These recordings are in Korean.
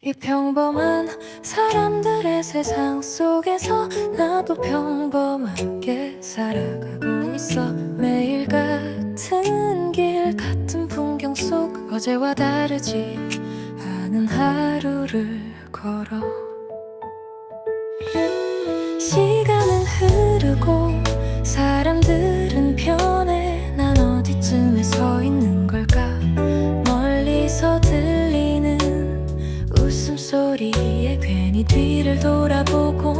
이 평범한 사람들의 세상 속에서 나도 평범하게 살아가고 있어. 매일 같은 길 같은 풍경 속 어제와 다르지 않은 하루를 걸어. 시간은 흐르고 사람들은 변 뒤를 돌아보고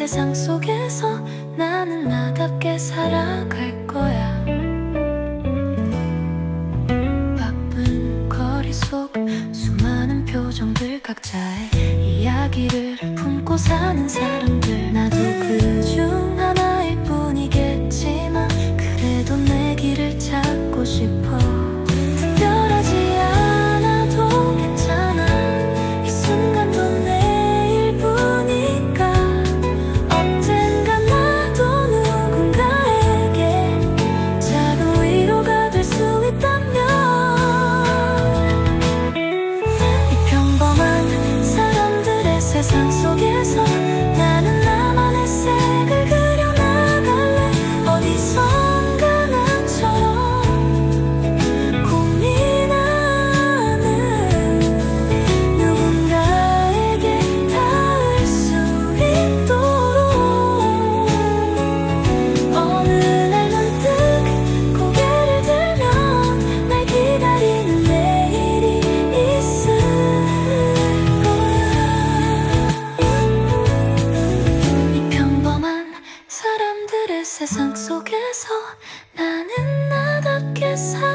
세상 속에서 나는 나답게 살아갈 거야. 바쁜 거리 속 수많은 표정들 각자의 이야기를 품고 사는 사람들. 나도 그중 오늘의 세상 속에서 나는 나답게 살